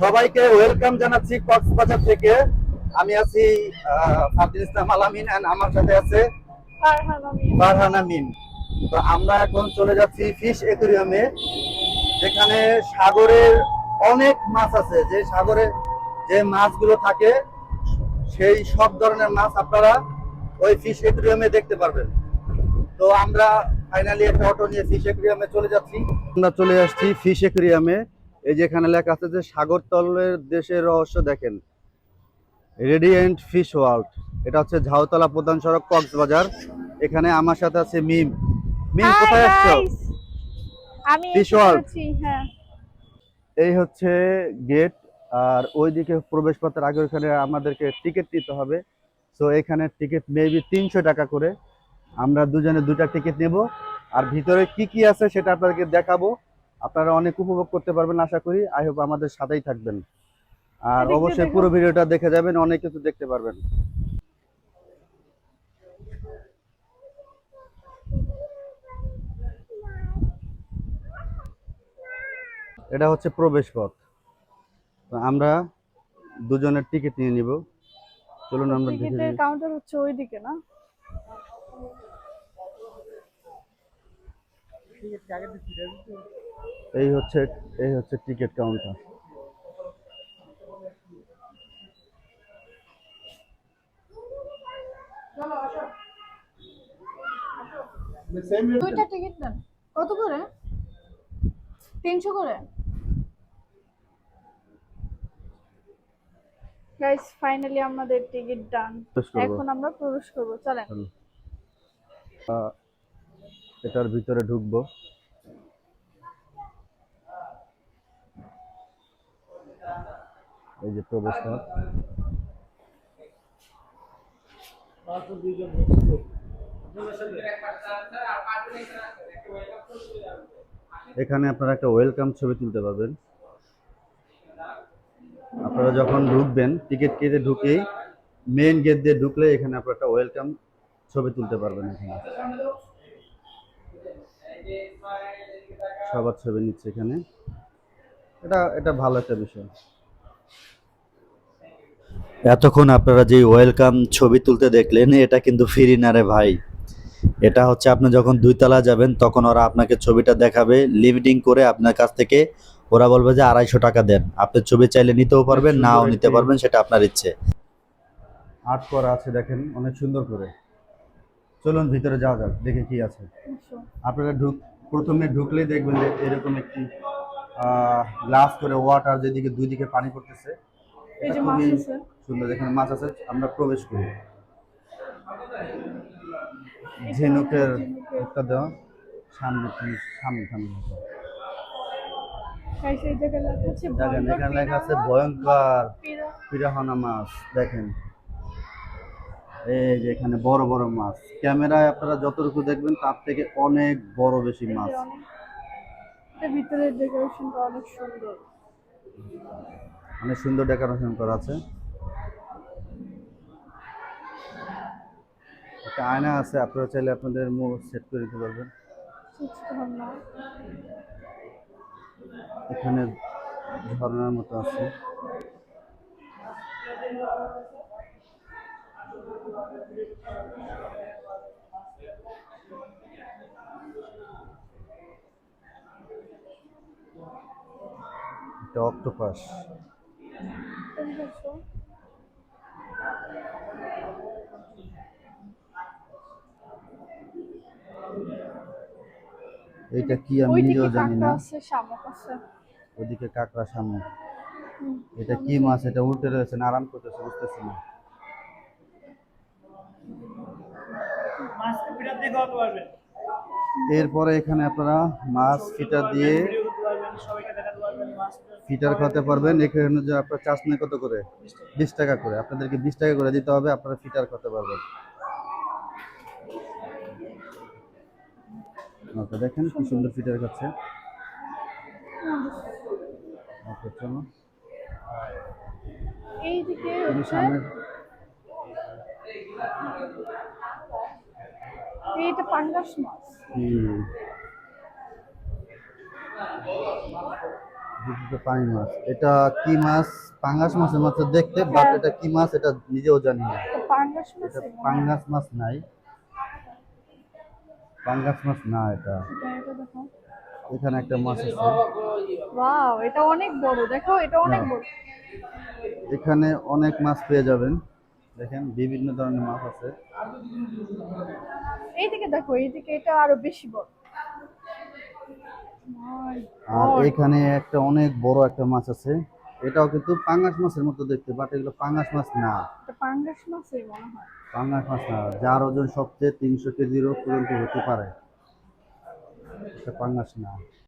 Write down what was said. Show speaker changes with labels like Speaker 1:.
Speaker 1: সবাইকে ওয়েলকাম জানাচ্ছি কক্সবাজার থেকে। আমি আছি ফারদিন ইসলাম আলামিন আমার সাথে আছে
Speaker 2: ফারহান আমিন।
Speaker 1: তো আমরা এখন চলে যাচ্ছি ফিশ একুরিয়ামে যেখানে সাগরের অনেক মাছ আছে। যে সাগরে যে মাছগুলো থাকে সেই সব ধরনের মাছ আপনারা ওই ফিশ একুরিয়ামে দেখতে পারবেন। তো আমরা ফাইনালি একটা অটো নিয়ে ফিশ একুরিয়ামে চলে যাচ্ছি। আমরা চলে আসছি ফিশ একুরিয়ামে এই যে এখানে লেখা আছে যে সাগর তলের দেশের রহস্য দেখেন। রেডিয়েন্ট ফিশ ওয়ার্ল্ড এটা হচ্ছে ঝাউতলা প্রধান সড়ক কক্সবাজার। এখানে আমার সাথে আছে মিম। মিম কোথায় আসছো!
Speaker 2: আমি এসে
Speaker 1: world.
Speaker 2: হ্যাঁ।
Speaker 1: এই হচ্ছে গেট আর ওইদিকে প্রবেশ পথের আগে ওখানে আমাদেরকে টিকিট নিতে হবে। তো এখানে টিকিট মেবি তিনশো টাকা করে। আমরা দুজনে দুটা টিকিট নেব। আর ভিতরে কি কি আছে সেটা আপনাদেরকে দেখাবো। আপনারা অনেক উপভোগ করতে পারবেন আশা করি। আই হোপ আমাদের সাথেই থাকবেন। আর অবশ্যই। পুরো ভিডিওটা দেখে যাবেন অনেক কিছু দেখতে পারবেন। এটা হচ্ছে প্রবেশ পথ। তো আমরা দুজনের টিকিট নিয়ে নিব। চলুন আমরা
Speaker 2: টিকিটের কাউন্টার হচ্ছে ওইদিকে না?
Speaker 1: এই হচ্ছে এই হচ্ছে টিকিট কাউন্টার
Speaker 2: দুইটা টিকিট দেন কত করে? তিনশো করে? গাইস ফাইনালি আমাদের টিকিট ডান এখন আমরা প্রবেশ করব চলেন।
Speaker 1: এটার ভিতরে ঢুকবো। এই যে প্রবেশ এখানে আপনারা একটা ওয়েলকাম ছবি তুলতে পারবেন। আপনারা যখন ঢুকবেন, টিকিট কেটে ঢুকেই মেইন গেট দিয়ে ঢুকলে এখানে আপনারা একটা ওয়েলকাম ছবি তুলতে পারবেন এখানে। সবার ছবি নিচ্ছে এখানে। এটা এটা ভালো একটা বিষয়। এতক্ষণ আপনারা যে ওয়েলকাম ছবি তুলতে দেখলেন এটা কিন্তু ফ্রি না রে ভাই। এটা হচ্ছে আপনি যখন দুইতলা যাবেন তখন ওরা আপনাকে ছবিটা দেখাবে লিমিটিং করে আপনার কাছ থেকে ওরা বলবে যে আড়াইশো টাকা দেন। আপনি ছবি চাইলে নিতেও পারবেন নাও নিতে পারবেন সেটা আপনার ইচ্ছে। আর্ট করা আছে দেখেন অনেক সুন্দর করে। চলুন ভিতরে যাওয়া যাক দেখে কি আছে। আপনারা ঢুক প্রথমে ঢুকলেই দেখবেন যে এরকম একটি গ্লাস করে ওয়াটার যেদিকে দুই দিকে পানি পড়তেছে
Speaker 2: এই
Speaker 1: এটা
Speaker 2: যে মাছ
Speaker 1: খুবই
Speaker 2: আছে।
Speaker 1: সুন্দর এখানে মাছ আছে আমরা প্রবেশ করি। ঝিনুকের একটা দেওয়া সামনে সামনে সামনে।
Speaker 2: জায়গায়
Speaker 1: এখানে লেখা আছে ভয়ঙ্কর পিরাহনা মাছ দেখেন। এই যে এখানে বড় বড় মাছ। ক্যামেরায় আপনারা যতটুকু দেখবেন তার থেকে অনেক বড় বেশি মাছ।
Speaker 2: অনেক- ভিতরের ডেকোরেশনটা অনেক সুন্দর।
Speaker 1: অনেক সুন্দর ডেকোরেশন করা আছে। একটা আয়না আছে আপনারা চাইলে আপনাদের মুখ সেট করে দিতে পারবেন। এখানে ঝর্ণার মতো আছে। এটা অক্টোপাস? এইটা কি আমি নিজেও জানি না।
Speaker 2: শামুক
Speaker 1: ওদিকে কাঁকড়া সামনে এটা কি মাছ? এটা উল্টে রয়েছে না আরাম করতেছে বুঝতেছি না
Speaker 3: মাছকে ফিটার দিয়ে খাওয়াতে পারবেন
Speaker 1: এরপরে এখানে আপনারা মাছ ফিটার দিয়ে ফিটার খাওয়াতে পারবেন। এখানে যে আপনার চার্জ নেই কত করে? বিশ টাকা। করে। আপনাদেরকে বিশ টাকা করে দিতে হবে আপনারা ফিটার খাওয়াতে পারবেন। ওকে দেখেন কি সুন্দর ফিটার খাচ্ছে। ওকে চলো।
Speaker 2: এইদিকে
Speaker 1: সামনে
Speaker 2: এইটা পাঙ্গাস মাছ।
Speaker 1: পানি মাছ। এটা কি মাছ? পাঙ্গাস মাছের মতো দেখতে বাট এটা কি মাছ এটা নিজেও জানি না।
Speaker 2: মাছ
Speaker 1: এটা পাঙ্গাস মাছ নাই। পাঙ্গাস মাছ না এটা।
Speaker 2: এটা এটা
Speaker 1: এখানে একটা মাছ আছে।
Speaker 2: ওয়াও এটা অনেক বড় দেখো এটা অনেক
Speaker 1: হ্যাঁ।
Speaker 2: বড়।
Speaker 1: এখানে অনেক মাছ পেয়ে যাবেন। দেখেন বিভিন্ন ধরনের মাছ আছে।
Speaker 2: এইদিকে দেখো এইদিকে এটা আরও বেশি বড়।
Speaker 1: আর এখানে একটা অনেক বড় একটা মাছ আছে। এটাও কিন্তু পাঙ্গাস মাছের মতো দেখতে বাট এগুলো পাঙ্গাস মাছ না।
Speaker 2: এটা পাঙ্গাস মাছই মনে হয়।
Speaker 1: পাঙ্গাস মাছ না যার ওজন সবচেয়ে তিনশো কেজিরও পর্যন্ত হতে পারে। এটা পাঙ্গাস না।